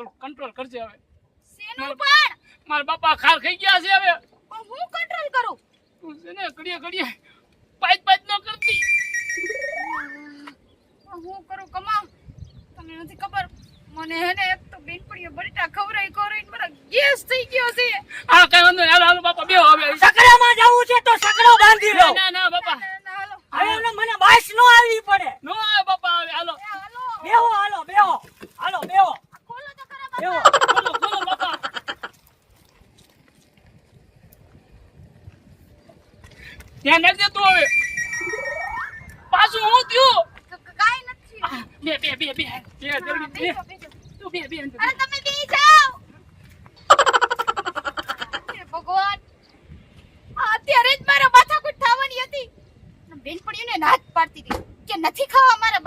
થોડું કંટ્રોલ કરજે હવે. સેનું પણ મારા બાપા ખાર ખાઈ ગયા છે હવે. પણ હું કંટ્રોલ કરું? તું છે ને ઘડીએ ઘડીએ પાંચ પાઈટ ન કરતી. હું કરું કમા તમને નથી ખબર? મને હે ને એક તો બેનપણીઓ બટેટા ખવરાઈ ખવરાઈને મારા ગેસ થઈ ગયો છે હા કઈ વાંધો નહીં હાલો હાલો બાપા બેહો હવે સકડામાં જવું છે તો સકડો બાંધી લો ના ના ના બાપા ના, ના, હાલો હવે એમને મને બાસ નો આવી પડે નો આવે બાપા હવે હાલો એ હાલો બેહો હાલો બેહો હાલો બેહો ખોલો તો ખરા બેહો બાપા ખોલો ખોલો બાપા ધ્યાન રાખજે તું હવે. પાછું હું થયું? કાંઈ નથી. બે બે બે બે. બે જલ્દી બે. તું બે બે. અરે તમે બી જાઓ. ભગવાન. અત્યારે જ મારા માથાકૂટ થવાની હતી. બેનપણીઓને ને નાચ પાડતી હતી કે નથી ખાવા મારા